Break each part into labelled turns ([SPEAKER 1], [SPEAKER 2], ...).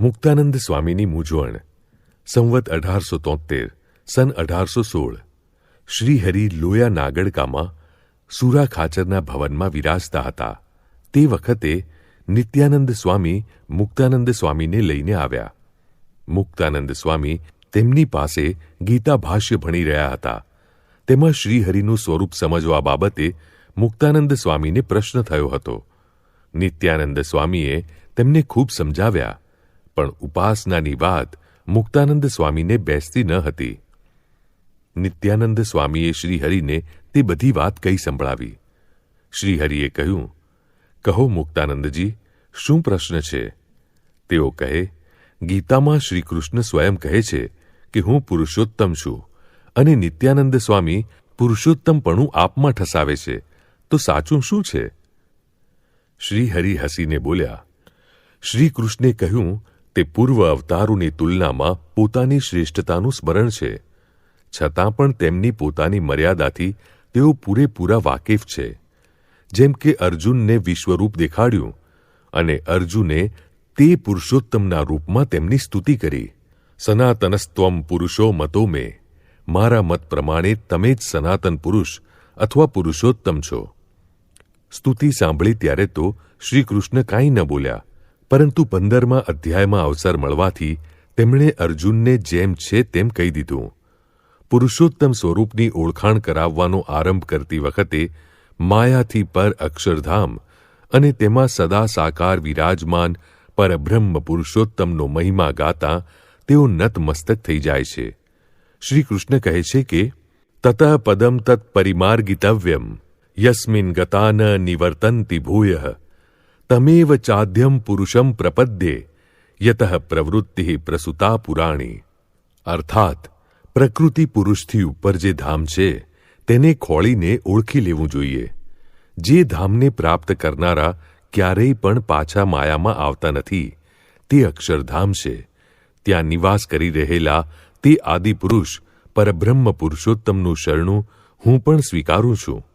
[SPEAKER 1] મુક્તાનંદ સ્વામીની મૂંઝવણ. સંવત અઢારસો તોતેર, સન અઢારસો સોળ. શ્રીહરિ લોયા નાગડકામાં સુરા ખાચરના ભવનમાં વિરાજતા હતા. તે વખતે નિત્યાનંદ સ્વામી મુક્તાનંદ સ્વામીને લઈને આવ્યા. મુક્તાનંદ સ્વામી તેમની પાસે ગીતા ભાષ્ય ભણી રહ્યા હતા. તેમાં શ્રીહરિનું સ્વરૂપ સમજવા બાબતે મુક્તાનંદ સ્વામીને પ્રશ્ન થયો હતો. નિત્યાનંદ સ્વામીએ તેમને ખૂબ સમજાવ્યા. પણ ઉપાસનાની વાત મુક્તાનંદ સ્વામીને બેસતી ન હતી. નિત્યાનંદ સ્વામીએ શ્રીહરિને તે બધી વાત કહી સંભળાવી. શ્રીહરિએ કહ્યું, કહો મુક્તાનંદજી, શું પ્રશ્ન છે? તેઓ કહે, ગીતામાં શ્રીકૃષ્ણ સ્વયં કહે છે કે હું પુરુષોત્તમ છું અને નિત્યાનંદ સ્વામી પુરુષોત્તમપણું આપમાં ઠસાવે છે. તો સાચું શું છે? શ્રીહરિ હસીને બોલ્યા શ્રી કૃષ્ણે કહ્યું તે પૂર્વ અવતારોની તુલનામાં પોતાની શ્રેષ્ઠતાનું સ્મરણ છે. છતાં પણ તેમની પોતાની મર્યાદાથી તેઓ પૂરેપૂરા વાકેફ છે. જેમ કે અર્જુનને વિશ્વરૂપ દેખાડ્યું અને અર્જુને તે પુરુષોત્તમના રૂપમાં તેમની સ્તુતિ કરી. સનાતનસ્ત્વમ પુરુષો મતો મે. મારા મત પ્રમાણે તમે જ સનાતન પુરુષ અથવા પુરુષોત્તમ છો. સ્તુતિ સાંભળી ત્યારે તો શ્રીકૃષ્ણ કાંઈ ન બોલ્યા. પરંતુ પંદરમા અધ્યાયમાં અવસર મળવાથી તેમણે અર્જુનને જેમ છે તેમ કહી દીધું. પુરુષોત્તમ સ્વરૂપની ઓળખાણ કરાવવાનો આરંભ કરતી વખતે માયાથી પર અક્ષરધામ અને તેમાં સદા સાકાર વિરાજમાન પરબ્રહ્મ પુરુષોત્તમનો મહિમા ગાતા તેઓ નતમસ્તક થઈ જાય છે. શ્રી કૃષ્ણ કહે છે કે, તત પદમ તત્ પરિમાર્ગિતવ્યમ યસ્મિન ગતાન નિવર્તંતિ ભૂય તમેવ ચાધ્યમ પુરુષમ પ્રપદ્યે યત પ્રવૃત્તિ પ્રસુતા પુરાણી અર્થાત પ્રકૃતિ પુરુષથી ઉપર જે ધામ છે તેને ખોળીને ઓળખી લેવું જોઈએ જે ધામને પ્રાપ્ત કરનારા ક્યારેય પણ પાછા માયામાં આવતા નથી તે અક્ષરધામ છે ત્યાં નિવાસ કરી રહેલા તે આદિપુરુષ પરબ્રહ્મ પુરુષોત્તમનું શરણું હું પણ સ્વીકારું છું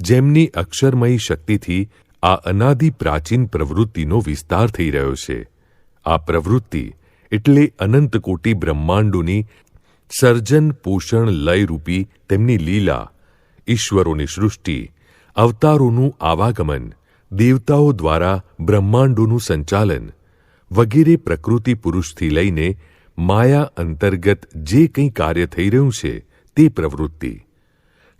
[SPEAKER 1] જેમની અક્ષરમયી શક્તિથી આ અનાદિ પ્રાચીન પ્રવૃત્તિનો વિસ્તાર થઈ રહ્યો છે. આ પ્રવૃત્તિ એટલે અનંત કોટી બ્રહ્માંડોની સર્જન, પોષણ, લયરૂપી તેમની લીલા, ઈશ્વરોની સૃષ્ટિ, અવતારોનું આવાગમન, દેવતાઓ દ્વારા બ્રહ્માંડોનું સંચાલન વગેરે પ્રકૃતિ પુરુષથી લઈને માયા અંતર્ગત જે કંઈ કાર્ય થઈ રહ્યું છે તે પ્રવૃત્તિ.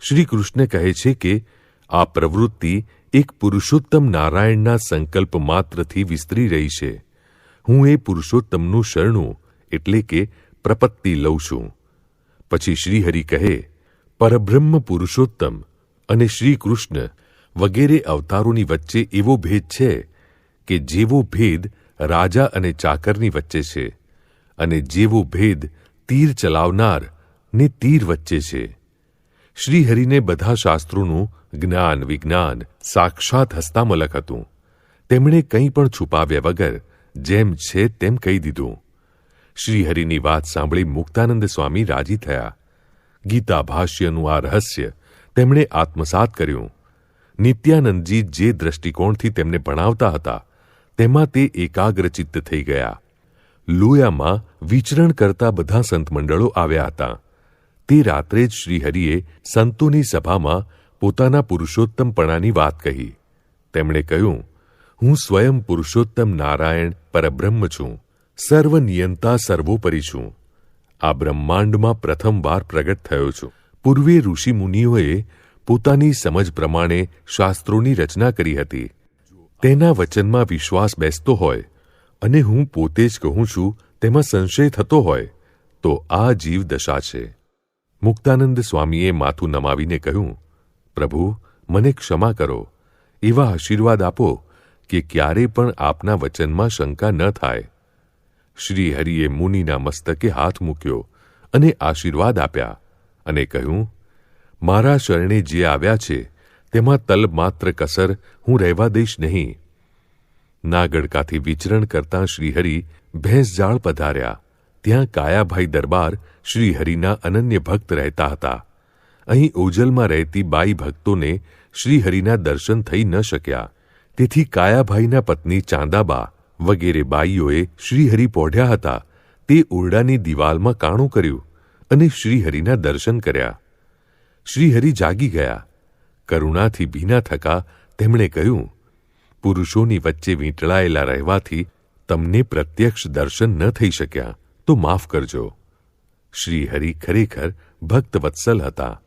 [SPEAKER 1] શ્રી કૃષ્ણ કહે છે કે આ પ્રવૃત્તિ એક પુરુષોત્તમ નારાયણના સંકલ્પ માત્રથી વિસ્તરી રહી છે. હું એ પુરુષોત્તમનું શરણું, એટલે કે પ્રપત્તિ લઉં છું. પછી શ્રીહરિ કહે, પરબ્રહ્મ પુરુષોત્તમ અને શ્રી કૃષ્ણ વગેરે અવતારોની વચ્ચે એવો ભેદ છે કે જેવો ભેદ રાજા અને ચાકરની વચ્ચે છે અને જેવો ભેદ તીર ચલાવનાર ને તીર વચ્ચે છે. શ્રીહરિને બધા શાસ્ત્રોનું જ્ઞાન, વિજ્ઞાન, સાક્ષાત હસ્તામલક હતું. તેમણે કંઈ પણ છુપાવ્યા વગર જેમ છે તેમ કહી દીધું. શ્રીહરિની વાત સાંભળી મુક્તાનંદ સ્વામી રાજી થયા. ગીતા ભાષ્યનું આ રહસ્ય તેમણે આત્મસાત કર્યું. નિત્યાનંદજી જે દ્રષ્ટિકોણથી તેમને ભણાવતા હતા, તેમાં તે એકાગ્રચિત્ત થઈ ગયા. લોયામાં વિચરણ કરતા બધા સંત મંડળો આવ્યા હતા. તે રાત્રે જ શ્રીહરિએ સંતોની સભામાં પોતાના પુરુષોત્તમપણાની વાત કહી. તેમણે કહ્યું, હું સ્વયં પુરુષોત્તમ નારાયણ પરબ્રહ્મ છું, સર્વનિયંતા સર્વોપરી છું. આ બ્રહ્માંડમાં પ્રથમવાર પ્રગટ થયો છું. પૂર્વે ઋષિમુનિઓએ પોતાની સમજ પ્રમાણે શાસ્ત્રોની રચના કરી હતી. તેના વચનમાં વિશ્વાસ બેસતો હોય અને હું પોતે જ કહું છું, તેમાં સંશય થતો હોય, તો આ જીવ દશા છે. મુક્તાનંદ સ્વામીએ માથું નમાવીને કહ્યું, પ્રભુ, મને ક્ષમા કરો. એવા આશીર્વાદ આપો કે ક્યારે પણ આપના વચનમાં શંકા ન થાય. શ્રી હરિએ મુનિના મસ્તકે હાથ મૂક્યો અને આશીર્વાદ આપ્યા અને કહ્યું, મારા શરણે જે આવ્યા છે, તેમાં તલ માત્ર કસર હું રહેવા દઈશ નહીં. નાગડકાથી વિચરણ કરતા શ્રીહરિ ભેંસજાળ પધાર્યા. ત્યાં કાયાભાઈ દરબાર શ્રીહરિના અનન્ય ભક્ત રહેતા હતા. અહીં ઓજલમાં રહેતી બાઈ ભક્તોને શ્રીહરિના દર્શન થઈ ન શક્યા. તેથી કાયાભાઈના પત્ની ચાંદાબા વગેરે બાઈઓએ શ્રીહરિ પોઢ્યા હતા. તે ઓરડાની દિવાલમાં કાણું કર્યું અને શ્રીહરિના દર્શન કર્યા. શ્રીહરિ જાગી ગયા. કરુણાથી ભીના થકા તેમણે કહ્યું, પુરુષોની વચ્ચે વીંટળાયેલા રહેવાથી તમને પ્રત્યક્ષ દર્શન ન થઈ શક્યા. તો માફ કરજો. શ્રી હરિ ખરેખર ભક્ત વત્સલ હતા.